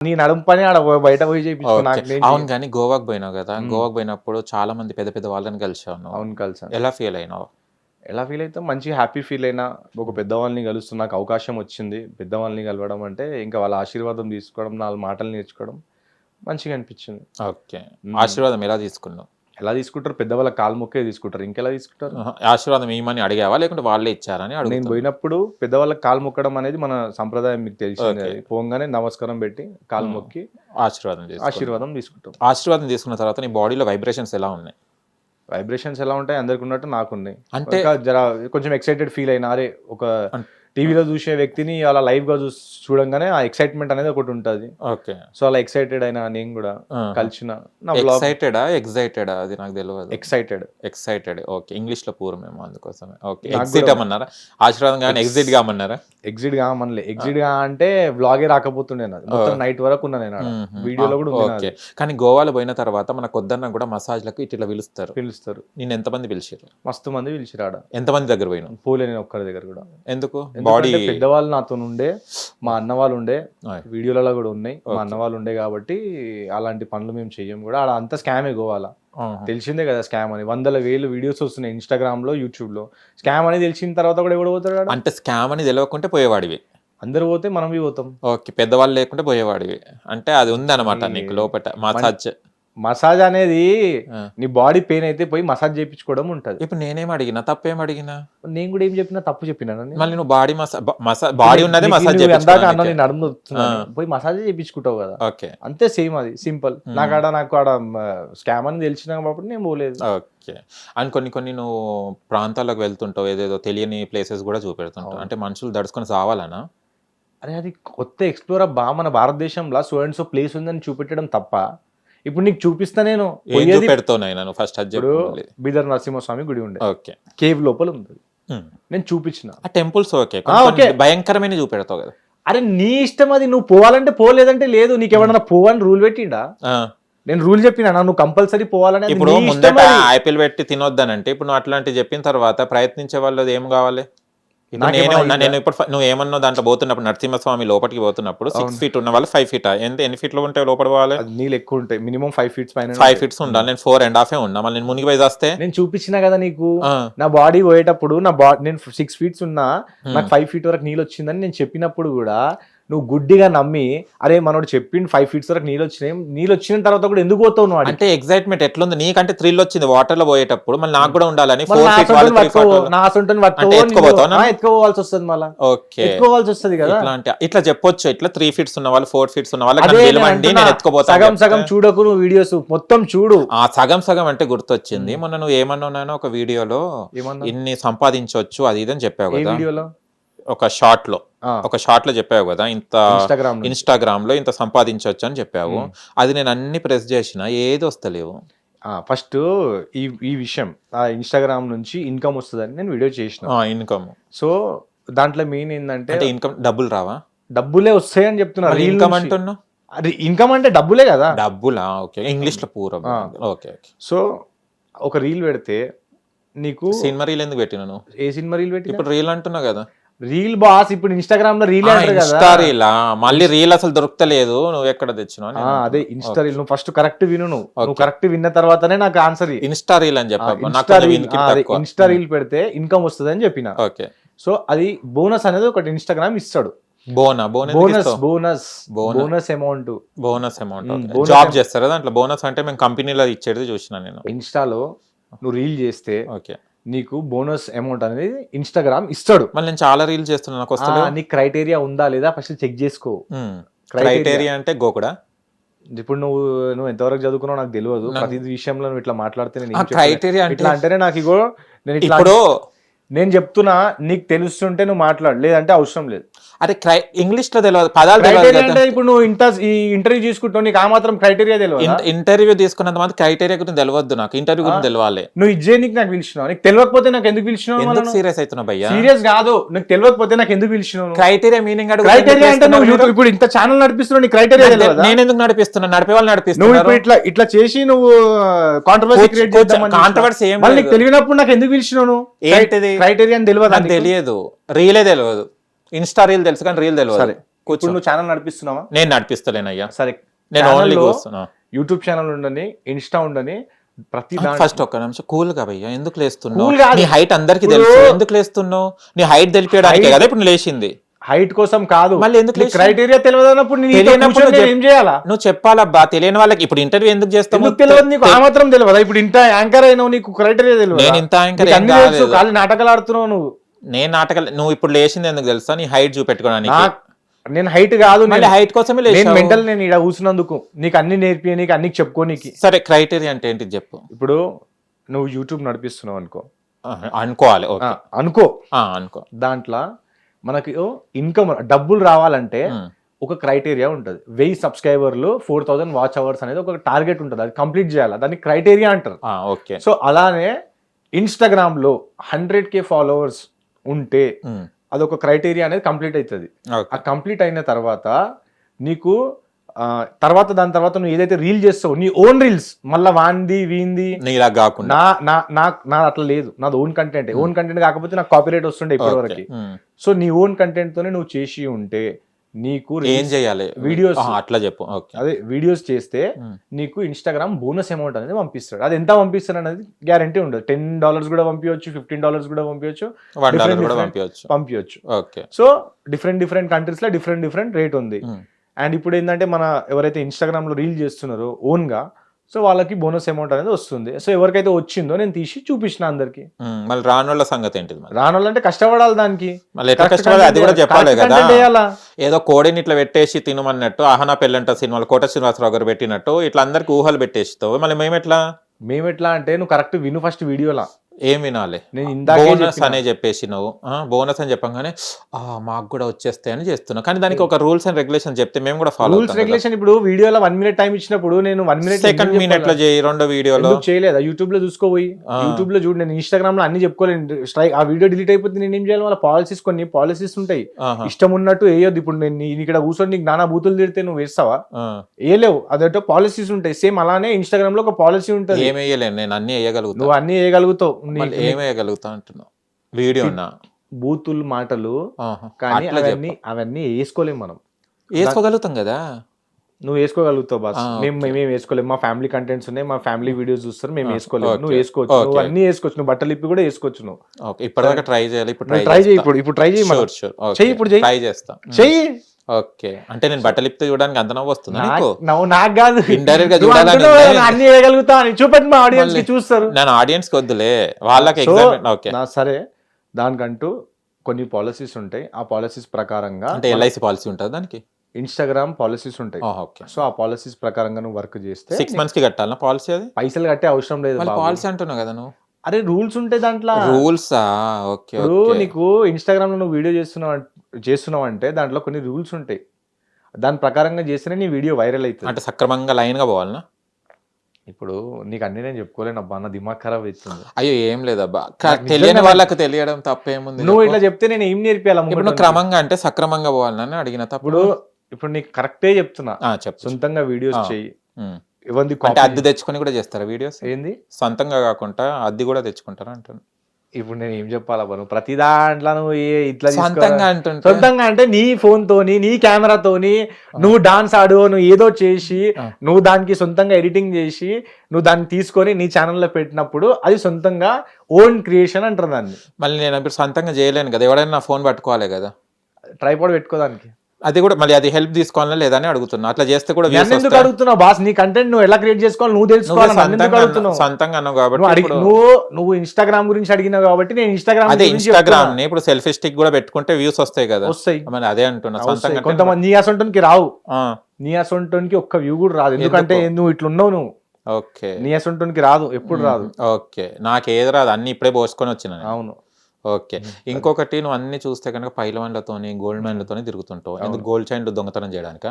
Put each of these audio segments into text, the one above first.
నీ నడుము పని ఆడ బయట పోయి చేయించుకో ఓకే. నాకు నేను అవును కానీ గోవాకి పోయినావు కదా. గోవాకి పోయినప్పుడు చాలా మంది పెద్ద పెద్ద వాళ్ళని కలిసావు నువ్వు. అవును కలిసా ఎలా ఫీల్ అయినావు ఎలా ఫీల్ అయితే మంచి హ్యాపీ ఫీల్ అయినా ఒక పెద్దవాళ్ళని కలుస్తున్న నాకు అవకాశం వచ్చింది పెద్దవాళ్ళని కలవడం అంటే ఇంకా వాళ్ళ ఆశీర్వాదం తీసుకోవడం నాలుగు మాటలు నేర్చుకోవడం మంచిగా అనిపించింది ఓకే. ఆశీర్వాదం ఎలా తీసుకున్నావు ఎలా తీసుకుంటారు? పెద్దవాళ్ళ కాలు మొక్కే తీసుకుంటారు. ఇంకెలా తీసుకుంటారు. ఆశీర్వాదం ఏమని అడిగావా? లేకుంటే వాళ్ళే ఇచ్చారని నేను పోయినప్పుడు పెద్దవాళ్ళకి కాలు మొక్కడం అనేది మన సంప్రదాయం మీకు తెలిసింది. పోగానే నమస్కారం పెట్టి కాలు. మొక్కి ఆశీర్వాదం. ఆశీర్వాదం తీసుకుంటాం. ఆశీర్వాదం తీసుకున్న తర్వాత నీ బాడీలో వైబ్రేషన్స్ ఎలా ఉన్నాయి? వైబ్రేషన్స్ ఎలా ఉంటాయి? అందరికి ఉన్నట్టు నాకున్నాయి అంటే ఇంకా జర కొంచెం ఎక్సైటెడ్ ఫీల్ అయినా అరే ఒక టీవీలో చూసే వ్యక్తిని అలా లైవ్గా చూసి చూడంగానే ఆ ఎక్సైట్మెంట్ అనేది ఒకటి ఉంటుంది. ఓకే. సో అలా ఎక్సైటెడ్ అయినా నేను కూడా కలిసిన నా బ్లాగ్ ఎక్సైటెడా ఎగ్జైటెడా అది నాకు తెలియదు ఎక్సైటెడ్. ఎక్సైటెడ్. ఓకే. ఇంగ్లీష్లో పూర్వమేమో అందుకోసమే. ఓకే. ఎగ్జిట్ అమ్మన్నారా? ఆశీర్వాదం కానీ ఎగ్జిట్ కామన్నారా? ఎగ్జిట్ కామనలే ఎగ్జిట్గా అంటే వ్లాగే రాకపోతుండే మొత్తం నైట్ వరకు ఉన్నా నేను ఆడ. వీడియోలో కూడా ఓకే. కానీ గోవాలో పోయిన తర్వాత మనకు వద్దన్నా కూడా మసాజ్లకు ఇట్లా పిలుస్తారు. పిలుస్తారు. నేను ఎంతమంది పిలిచారు మస్తు మంది పిలిచిరాడ ఎంతమంది దగ్గర పోయినావు? పోలే నేను ఒక్కరి దగ్గర కూడా. ఎందుకు? బాడీ పెద్దవాళ్ళు నాతో ఉండే మా అన్న వాళ్ళు ఉండే. వీడియోలలో కూడా ఉన్నాయి. మా. అన్న వాళ్ళు ఉండే కాబట్టి అలాంటి పనులు మేము చెయ్యం కూడా. ఆడ అంతా స్కామే గోవాలా. తెలిసిందే కదా స్కామ్ అని. వందల వేలు వీడియోస్ వస్తున్నాయి ఇన్స్టాగ్రామ్లో యూట్యూబ్లో స్కామ్ అని తెలిసిన తర్వాత కూడా ఎవడు పోతాడు? అంటే స్కామ్ అని తెలియకుంటే పోయేవాడివి. అందరు పోతే మనం పోతాం. ఓకే పెద్దవాళ్ళు లేకుంటే పోయేవాడివి. అంటే అది ఉంది అనమాట నీకు లోపల. మసాజ్ మసాజ్ అనేది. నీ బాడీ పెయిన్ అయితే పోయి మసాజ్ చేయించుకోవడం ఉంటది. ఇప్పుడు నేనేం అడిగినా తప్పేం అడిగినా? నేను కూడా ఏం చెప్పినా తప్పు చెప్పినా మళ్ళీ నువ్వు బాడీ మసా మసా బాడీ ఉన్నదే మసాజ్ అందాక అన్న నేను నడుము. పోయి మసాజ్ చేయించుకుంటావు కదా. ఓకే. అంతే సేమ్ అది సింపుల్. నాకు ఆడ నాకు ఆడ స్కామ్ అని తెలిసిన కాబట్టి నేను పోలేదు. ఓకే. అండ్ కొన్ని కొన్ని నువ్వు ప్రాంతాలకు వెళ్తుంటావు ఏదేదో తెలియని ప్లేసెస్ కూడా చూపెడుతుంటావు. అంటే మనుషులు దడుచుకొని సావాలనా? అరే అది కొత్త ఎక్స్ప్లోర్ బా మన భారతదేశంలో సో అండ్ సో ప్లేస్ ఉందని చూపెట్టడం తప్ప ఇప్పుడు నీకు చూపిస్తా నేను నేను ఫస్ట్ ఇప్పుడు బీదర్ నరసింహస్వామి గుడి ఉండే. ఓకే. కేవ్ లోపల ఉంది. నేను చూపించిన. ఆ టెంపుల్స్ ఓకే. ఓకే. భయంకరమైన చూపెడతావు కదా. అరే నీ ఇష్టం అది. నువ్వు పోవాలంటే పోలేదంటే లేదు. నీకు ఎవరన్నా పోవని రూల్ పెట్టిండా? నేను రూల్ చెప్పినా నువ్వు కంపల్సరీ పోవాలని ఇప్పుడు ముందట. ఐపీఎల్ పెట్టి తినొద్దనంటే ఇప్పుడు నువ్వు అట్లాంటి చెప్పిన తర్వాత ప్రయత్నించే వాళ్ళు ఏం కావాలి? నేనే ఇప్పుడు నువ్వు ఏమన్నావు దాంట్లో పోతున్నప్పుడు నరసింహస్వామి లోపలికి పోతున్నప్పుడు సిక్స్ ఫీట్ ఉన్న వాళ్ళు ఫైవ్ ఫీట్ ఎంత ఎన్ని ఫీట్లు ఉంటే లోపల పోవాలి? నీళ్ళు ఎక్కువ ఉంటాయి. మినిమం ఫైవ్ ఫీట్స్ పైన ఫైవ్ ఫీట్స్ ఉండాలి. నేను ఫోర్ అండ్ హాఫ్ ఉన్నా. మళ్ళీ నేను మునిగి వస్తే నేను చూపించిన కదా నీకు. నా బాడీ పోయేటప్పుడు నా బాడీ నేను సిక్స్ ఫీట్స్ ఉన్నా నాకు ఫైవ్ ఫీట్ వరకు నీళ్ళు వచ్చిందని నేను చెప్పినప్పుడు కూడా నువ్వు గుడ్డిగా నమ్మి అరే మనోడు చెప్పిండు ఫైవ్ ఫీట్స్ వరకు నీళ్ళు వచ్చినాయి నీళ్ళు వచ్చిన తర్వాత కూడా ఎందుకు పోతావు నువ్వు? అంటే ఎక్సైట్మెంట్ ఎట్లుంది? నీకంటే థ్రిల్ వచ్చింది వాటర్లో పోయేటప్పుడు మళ్ళీ నాకు కూడా ఉండాలని నా వాళ్ళు ఎత్తుకోవాల్సి వస్తుంది మళ్ళీ. ఓకే. ఎత్తుకోవాల్సి వస్తుంది కదా. ఇట్లా అంటే ఇట్లా చెప్పొచ్చు ఇట్లా త్రీ ఫీట్స్ ఉన్న వాళ్ళు ఫోర్ ఫీట్స్ ఉన్న వాళ్ళకి నేను నేను ఎత్తుకోపోతాను సగం. సగం చూడకు నువ్వు వీడియోస్ మొత్తం చూడు. ఆ సగం సగం అంటే గుర్తొచ్చింది. మొన్న నువ్వు ఏమన్నావు ఒక వీడియోలో ఏమన్నా? ఇన్ని సంపాదించవచ్చు అది ఇది అని చెప్పావు కదా. ఒక షార్ట్లో. ఒక షార్ట్లో చెప్పావు కదా ఇంత ఇన్స్టాగ్రామ్లో ఇంత సంపాదించవచ్చు అని చెప్పావు అది నేను అన్ని ప్రెస్ చేసిన ఏది వస్తలేవు. ఫస్ట్ ఈ ఈ విషయం ఆ ఇన్స్టాగ్రామ్ నుంచి ఇన్కమ్ వస్తుందని నేను వీడియో చేసిన. ఇన్కమ్ సో దాంట్లో మెయిన్ ఏంటంటే ఇన్కమ్ డబ్బులు రావా? డబ్బులే వస్తాయని చెప్తున్నా రీల్ ఇన్కమ్ నుంచి. అంటున్నావు? అది ఇన్కమ్ అంటే డబ్బులే కదా. డబ్బులా? ఓకే. ఇంగ్లీష్లో పూర ఆ. Okay okay. సో ఒక రీల్ పెడితే నీకు సినిమా రీల్ ఎందుకు పెట్టినా నువ్వు? ఏ సినిమా రీల్ పెట్టి ఇప్పుడు రీల్ అంటున్నావు కదా. రీల్ బాస్ ఇప్పుడు ఇన్స్టాగ్రామ్లో రీల్ అంటారు కదా. ఇన్స్టా రీలా? మళ్ళీ రీల్ అసలు దొరుకుతలేదు. నువ్వు ఎక్కడ తెచ్చినావు అదే ఇన్స్టా రీల్. నువ్వు ఫస్ట్ కరెక్ట్ విను నువ్వు. నువ్వు కరెక్ట్ విన్న తర్వాతనే నాకు ఆన్సర్ ఇన్స్టా రీల్ అని చెప్పా నాకు ఇన్స్టా కొంచెం రీల్ పెడితే ఇన్కమ్ వస్తుంది అని చెప్పిన. ఓకే సో అది బోనస్ అనేది ఒకటి ఇన్స్టాగ్రామ్ ఇస్తాడు. బోనా bonus bonus bonus amount bonus amount Hmm, job చేస్తారా దాంట్లో? బోనస్ అంటే మేము కంపెనీలో ఇచ్చేది చూసిన నేను. ఇన్స్టాలో నువ్వు రీల్ చేస్తే ఓకే నీకు బోనస్ అమౌంట్ అనేది ఇన్స్టాగ్రామ్ ఇస్తాడు. మళ్ళీ నేను చాలా రీల్ చేస్తున్నా నాకు ఆ, వస్తలేదు నీ క్రైటీరియా ఉందా లేదా ఫస్ట్ చెక్ చేసుకో. క్రైటీరియా అంటే గోకుడా? ఇప్పుడు నువ్వు నువ్వు ఎంతవరకు చదువుకున్నావు నాకు తెలియదు. ప్రతి విషయంలో నువ్వు ఇట్లా మాట్లాడితే నేను. క్రైటీరియా అంటే ఇట్లా అంటేనే నాకు ఇగో నేను ఇట్లా ఇప్పుడు నేను చెప్తున్నా నీకు తెలుస్తుంటే నువ్వు మాట్లాడు. లేదంటే అవసరం లేదు. అరే క్రై ఇంగ్లీష్లో తెలియదు పదాలు అంటే ఇప్పుడు నువ్వు ఇంటర్ ఈ ఇంటర్వ్యూ తీసుకుంటావు నీకు ఆ మాత్రం క్రైటీరియా తెలియదు ఇంటర్వ్యూ తీసుకున్నంత మంది క్రైటీరియా గురించి తెలియదు నాకు. ఇంటర్వ్యూ గురించి తెలియాలి నువ్వు ఇజ్జే నీకు నాకు పిలిచినావు. నీకు తెలియకపోతే నాకు ఎందుకు పిలిచినావు సీరియస్ అవుతున్నావు భయ్యా? సీరియస్ కాదు. నీకు తెలియకపోతే నాకు ఎందుకు పిలిచినావు క్రైటీరియా మీనింగ్ క్రైటీరియా అంటే నువ్వు ఇప్పుడు ఇంత ఛానల్ నడిపిస్తున్నావు నీ క్రైటీరియా తెలియదా నేను ఎందుకు నడిపిస్తున్నా? నడిపే వాళ్ళు నువ్వు నడిపిస్తున్నారు ఇప్పుడు ఇట్లా ఇట్లా చేసి నువ్వు కాంట్రవర్సీ క్రియేట్ చేద్దామని controversy ఏం మళ్ళీ తెలియనప్పుడు నాకు ఎందుకు పిలిచినావు నువ్వు? ఏంటిది? క్రైటీరియా అని తెలియదా? తెలియదు. రీలే తెలియదు ఇన్స్టా రీల్ తెలుసు కానీ రీల్ తెలియదు సరే. ఇప్పుడు నువ్వు ఛానల్ నడిపిస్తున్నావా? నేను నడిపిస్తలేనయ్యా. సరే. నేను ఓన్లీ కూర్చున్నా. యూట్యూబ్ ఛానల్ ఉండని ఇన్స్టా ఉండని ప్రతి ఫస్ట్ ఒక్క నిమిషం. కూల్గా భయ్యా ఎందుకు లేస్తున్నావు. నీ హైట్ అందరికి తెలుసు. ఎందుకు లేస్తున్నావు? నీ హైట్ తెలిపేయడానికే కదా ఇప్పుడు లేచింది? హైట్ కోసం కాదు. మళ్ళీ ఎందుకు క్రైటీరియా నేను చెప్- ఏం చేయాలా? నువ్వు చెప్పాలబ్బా తెలియని వాళ్ళకి ఇప్పుడు ఇంటర్వ్యూ ఎందుకు చేస్తావు తెలియదు నీకు? ఆ మాత్రం తెలియదా? ఇప్పుడు ఇంత యాంకర్ అయినావు నీకు క్రైటీరియా తెలియదు? నేను ఇంత నీకు. ఖాళీ నాటకాలు ఆడుతున్నావు నువ్వు. నేను నాటకాలు నువ్వు ఇప్పుడు లేచింది ఎందుకు తెలుసా? నీ హైట్ చూపెట్టుకోవడానికి నేను హైట్ కాదు హైట్ కోసమే నేను. మెంటల్ నేను ఇక్కడ కూర్చున్నందుకు. నీకు అన్ని నేర్పి నీకు అన్ని చెప్పుకోనీకి సరే క్రైటీరియా అంటే ఏంటి చెప్పు. ఇప్పుడు నువ్వు యూట్యూబ్ నడిపిస్తున్నావు అనుకో. అనుకోవాలి అనుకో. ఆ, అనుకో. దాంట్లో మనకి ఇన్కమ్ డబ్బులు రావాలంటే. ఒక క్రైటీరియా ఉంటుంది. వెయ్యి సబ్స్క్రైబర్లు ఫోర్ థౌసండ్ వాచ్ అవర్స్ అనేది ఒక టార్గెట్ ఉంటుంది. అది కంప్లీట్ చేయాలి? దాన్ని క్రైటీరియా అంటారు. ఓకే. సో అలానే ఇన్స్టాగ్రామ్లో హండ్రెడ్ కే ఫాలోవర్స్ ఉంటే అదొక క్రైటీరియా అనేది కంప్లీట్ అవుతుంది ఆ కంప్లీట్ అయిన తర్వాత నీకు తర్వాత దాని తర్వాత నువ్వు ఏదైతే రీల్ చేస్తావు నీ ఓన్ రీల్స్ మళ్ళా వాంది వీంది కాకుండా. నా నా నా నా అట్లా లేదు. నాది ఓన్ కంటెంట్ ఓన్ కంటెంట్ కాకపోతే నాకు కాపీరైట్ వస్తుండే ఇప్పటి ఓకే. వరకు ఉమ్. సో నీ ఓన్ కంటెంట్ తోనే నువ్వు చేసి ఉంటే నీకు ఏం చేయాలి. ఆ, అట్లా చెప్పు. అదే వీడియోస్ చేస్తే. నీకు ఇన్స్టాగ్రామ్ బోనస్ అమౌంట్ అనేది పంపిస్తాడు. అది ఎంత పంపిస్తాడు అనేది గ్యారంటీ ఉండదు. టెన్ డాలర్స్ కూడా పంపించవచ్చు ఫిఫ్టీన్ డాలర్స్ కూడా పంపించవచ్చు పంపించవచ్చు పంపించవచ్చు ఓకే. సో డిఫరెంట్ డిఫరెంట్ కంట్రీస్లో డిఫరెంట్ డిఫరెంట్ రేట్ ఉంది. అండ్ ఇప్పుడు ఏంటంటే మన ఎవరైతే ఇన్స్టాగ్రామ్లో రీల్ చేస్తున్నారో ఓన్గా సో వాళ్ళకి బోనస్ అమౌంట్ అనేది వస్తుంది. సో ఎవరికైతే వచ్చిందో నేను తీసి చూపించిన అందరికి. మళ్ళీ రానోళ్ళ సంగతి ఏంటిది మరి? రానోళ్ళంటే కష్టపడాలి దానికి. మళ్ళీ ఎట్లా కష్టపడాలి అది కూడా చెప్పాలి కదా? ఏదో కోడిని ఇట్లా పెట్టేసి తినమన్నట్టు అహనా పెళ్ళంట సినిమాలు కోట శ్రీనివాసరావు గారు పెట్టినట్టు ఇట్లా అందరికి ఊహలు పెట్టేస్తావు మళ్ళీ మేము ఎట్లా మేము ఎట్లా అంటే నువ్వు కరెక్ట్ విను ఫస్ట్ వీడియోలా. ఏం వినాలి. నేను ఇందాకే బోనస్. అనే చెప్పేసి నువ్వు బోనస్ అని చెప్పంగానే "ఆ, మాకు కూడా వచ్చేస్తాయి అని చేస్తున్నావు కానీ దానికి ఒక రూల్స్ అండ్ రెగ్యులేషన్ చెప్తే మేము కూడా ఫాలో రూల్స్ రెగ్యులేషన్ ఇప్పుడు వీడియోలో వన్ మినిట్ టైం ఇచ్చినప్పుడు నేను వన్ మినిట్ సెకండ్ మినిట్లో చేయి రెండో వీడియోలో. చేయలేదా? యూట్యూబ్లో చూసుకోపోయి. యూట్యూబ్లో చూడు నేను ఇన్స్టాగ్రామ్లో అన్ని చెప్పుకోలేను. స్ట్రైక్ ఆ వీడియో డిలీట్ అయిపోతే నేను ఏం చేయాలి? వాళ్ళ పాలసీస్ కొన్ని పాలసీస్ ఉంటాయి. ఇష్టం ఉన్నట్టు వేయొద్దు. ఇప్పుడు నేను ఇక్కడ కూర్చొని నీకు నానా బూతులు తిడితే నువ్వు వేస్తావా. వేయలేవు. అదేటో పాలసీస్ ఉంటాయి. సేమ్ అలానే ఇన్స్టాగ్రామ్లో ఒక పాలసీ ఉంటుంది. ఏం వేయలేను నేను అన్ని వేయగలుగుతా. నువ్వు అన్ని వేయగలుగుతావు. మళ్ళీ ఏం వేయగలుగుతా అంటున్నావు వీడియోనా బూతులు మాటలు కానీ అవన్నీ అవన్నీ వేసుకోలేం మనం. వేసుకోగలుగుతాం కదా? నువ్వు వేసుకోగలుగుతావు బాస్. మేము మేము వేసుకోలేము మా ఫ్యామిలీ కంటెంట్స్ ఉన్నాయి మా ఫ్యామిలీ వీడియోస్ చూస్తారు మేము వేసుకోలేము. నువ్వు వేసుకోవచ్చు నువ్వు. అన్ని వేసుకోవచ్చు నువ్వు బట్టలు ఇప్పి కూడా వేసుకోవచ్చు నువ్వు. ఇప్పటిదాకా ట్రై చేయాలి ఇప్పుడు ట్రై చేయి ఇప్పుడు ఇప్పుడు ట్రై చేయి ఇప్పుడు చెయ్యి. ట్రై చేస్తా. చెయ్యి. ఓకే. అంటే నేను బట్టలు ఇప్పితే చూడడానికి అంత నవ్వు వస్తుందా నీకు నాకు- నువ్వు నాకు కాదు. Indirect గా చూడాలని అన్ని చూపెట్టి మా ఆడియన్స్కి. చూస్తారు. నేను ఆడియన్స్కి వద్దులే. వాళ్ళకి ఎగ్జామ్ ఓకే. నా సరే దానికంటూ కొన్ని పాలసీస్ ఉంటాయి. ఆ పాలసీస్ ప్రకారంగా అంటే ఎల్ఐసి పాలసీ ఉంటుంది దానికి? ఇన్స్టాగ్రామ్ పాలసీస్ ఉంటాయి. ఓకే. సో ఆ పాలసీస్ ప్రకారంగా నువ్వు వర్క్ చేస్తే సిక్స్ మంత్స్కి కట్టాలనా పాలసీ అది? పైసలు కట్టే అవసరం లేదు. పాలసీ అంటున్నావు కదా నువ్వు? అరే రూల్స్ ఉంటాయి దాంట్లో. రూల్సా ఓకే నీకు ఇన్స్టాగ్రామ్లో నువ్వు వీడియో చేస్తున్నావు చేస్తున్నావు అంటే దాంట్లో కొన్ని రూల్స్ ఉంటాయి. దాని ప్రకారంగా చేస్తేనే నీ వీడియో వైరల్ అవుతుంది. అంటే సక్రమంగా లైన్గా పోవాలనా? ఇప్పుడు నీకు అన్ని నేను చెప్పుకోలేను అబ్బా నా దిమాగ్ ఖరాబ్ అవుతుంది. అయ్యో ఏం లేదబ్బా తెలియని వాళ్ళకి తెలియడం తప్పేముంది నువ్వు. ఇట్లా చెప్తే నేను ఏం నేర్పియాలి ఇప్పుడు క్రమంగా అంటే సక్రమంగా పోవాలని అడిగిన తప్పుడు ఇప్పుడు ఇప్పుడు నీకు కరెక్టే చెప్తున్నా. చెప్పు. సొంతంగా వీడియోస్. ఇవ్వంది అంటే అద్దె తెచ్చుకొని కూడా చేస్తారా వీడియోస్ ఏంది? సొంతంగా కాకుండా అద్దె కూడా తెచ్చుకుంటారా అంటాను ఇప్పుడు నేను ఏం చెప్పాలా నువ్వు ప్రతి దాంట్లో నువ్వు ఇట్లా? సొంతంగా అంటుంటే. సొంతంగా అంటే నీ ఫోన్ తోని నీ కెమెరాతోని నువ్వు డాన్స్ ఆడు నువ్వు ఏదో చేసి. నువ్వు దానికి సొంతంగా ఎడిటింగ్ చేసి నువ్వు దాన్ని తీసుకొని నీ ఛానల్లో పెట్టినప్పుడు అది సొంతంగా ఓన్ క్రియేషన్ అంటారు దాన్ని. మళ్ళీ నేను ఇప్పుడు సొంతంగా చేయలేను కదా ఎవడైనా నా ఫోన్ పట్టుకోవాలి కదా. ట్రైపాడ్ పెట్టుకోదానికి అది కూడా మళ్ళీ అది హెల్ప్ తీసుకోవాలా లేదా అని అడుగుతున్నా. అట్లా చేస్తే కూడా నన్ను ఎందుకు. అడుగుతున్నావు బాస్? నీ కంటెంట్ నువ్వు ఎలా క్రియేట్ చేసుకోవాలి? నువ్వు తెలుసుకోవాలి? సొంతంగా అన్నావు- కాబట్టి నువ్వు నువ్వు ఇన్స్టాగ్రామ్ గురించి అడిగినావు కాబట్టి నేను ఇన్స్టాగ్రామ్ అదే ఇన్స్టాగ్రామ్. ని ఇప్పుడు సెల్ఫీ స్టిక్ కూడా పెట్టుకుంటే వ్యూస్ వస్తాయి కదా. వస్తాయి. మరి అదే అంటున్నా. సొంతంగా కొంతమంది నీ అసొంటోనికి రావు. నీ అసొంటోనికి ఒక్క వ్యూ కూడా రాదు. ఎందుకంటే ఎందుకు? నువ్వు ఇట్లున్నావు నువ్వు. ఓకే. నీ అసొంటోనికి రాదు. ఎప్పుడు రాదు. ఓకే. నాకు ఏది రాదు. అన్ని ఇప్పుడే పోసుకొని వచ్చిన. అవును. ఓకే. ఇంకొకటి నువ్వు అన్ని చూస్తే కనుక పైలవాన్లతోని గోల్డ్ మైన్లతోని తిరుగుతుంటావు. ఎందుకు గోల్డ్ చైన్లు దొంగతనం చేయడానిక?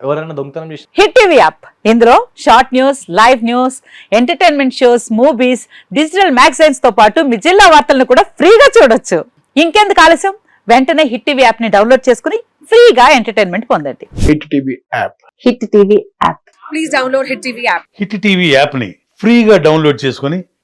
ఎవరైనా దొంగతనం చేసి హిట్ టీవీ యాప్. ఇందులో short news live news entertainment shows movies digital మ్యాగజైన్స్తో పాటు మీ జిల్లా వార్తలను కూడా ఫ్రీగా చూడొచ్చు. ఇంకెందుకు ఆలస్యం? వెంటనే హిట్ టీవీ యాప్ని డౌన్లోడ్ చేసుకుని ఫ్రీగా ఎంటర్టైన్మెంట్ పొందండి. Hit TV app. Hit TV app. Please download Hit TV app. Hit TV యాప్ని ఫ్రీగా డౌన్లోడ్ చేసుకొని